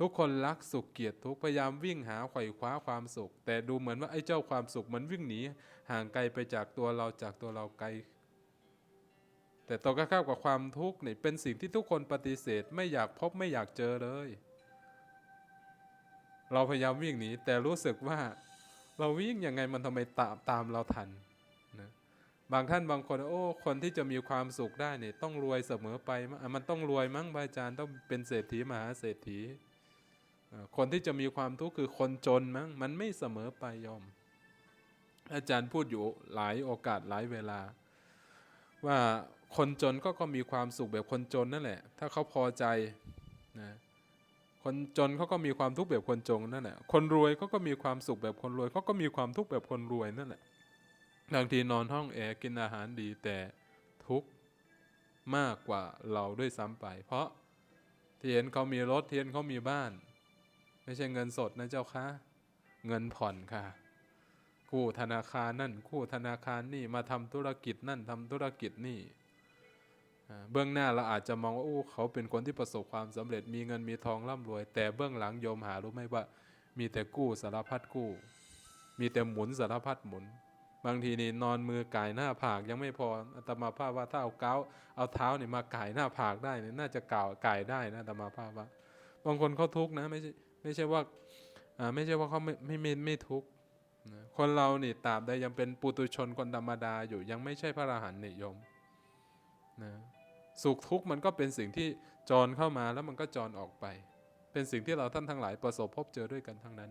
ทุกคนรักสุขเกียดทุกพยายามวิ่งหาไขว่คว้าความสุข แต่ดูเหมือนว่าไอ้เจ้าความสุขมันวิ่งหนีห่างไกลไปจากตัวเราจากตัวเราไกล แต่ตรงกันข้ามกับความทุกข์นี่เป็นสิ่งที่ทุกคนปฏิเสธไม่อยากพบไม่อยากเจอเลย เราพยายามวิ่งหนีแต่รู้สึกว่าเราวิ่งยังไงมันทำไมตามตามเราทันนะบางท่านบางคนโอ้คนที่จะมีความสุขได้เนี่ยต้องรวยเสมอไปมันต้องรวยมั้งอาจารย์ต้องเป็นเศรษฐีมหาเศรษฐี คนที่จะมีความทุกข์คือคนจนมั้งมันไม่เสมอไปยอม อาจารย์พูดอยู่หลายโอกาสหลายเวลา ว่าคนจนก็ก็มีความสุขแบบคนจนนั่นแหละ ถ้าเขาพอใจนะคนจนเขาก็มีความทุกข์แบบคนจนนั่นแหละ คนรวยเขาก็มีความสุขแบบคนรวยเขาก็มีความทุกข์แบบคนรวยนั่นแหละบางทีนอนห้องแอร์กินอาหารดีแต่ทุกข์มากกว่าเราด้วยซ้ำไป เพราะเที่เห็นเขามีรถเที่เห็นเขามีบ้าน ไม่ใช่เงินสดนะเจ้าคะเงินผ่อนค่ะกู้ธนาคารนั่นกู้ธนาคารนี่มาทำธุรกิจนั่นทำธุรกิจนี่เบื้องหน้าเราอาจจะมองว่าโอ้เขาเป็นคนที่ประสบความสำเร็จมีเงินมีทองร่ำรวย แต่เบื้องหลังโยมหารู้ไหมว่า มีแต่กู้สารพัดกู้ มีแต่หมุนสารพัดหมุน บางทีนี่นอนมือก่ายหน้าผากยังไม่พออาตมาภาพว่าถ้าเอาเก้าเอาเท้าเนี่ยมาก่ายหน้าผากได้เนี่ยน่าจะก่าวก่ายได้นะอาตมาภาพว่าบางคนเขาทุกข์นะไม่ใช่ ไม่ใช่ว่าไม่ใช่ว่าเขาไม่ไม่ไม่ไม่ทุกข์คนเราเนี่ตราบใดยังเป็นปุตุชนคนธรรมดาอยู่ยังไม่ใช่พระอรหันต์นิยมนะสุขทุกข์มันก็เป็นสิ่งที่จรเข้ามาแล้วมันก็จรออกไป เป็นสิ่งที่เราท่านทั้งหลายประสบพบเจอด้วยกันทั้งนั้น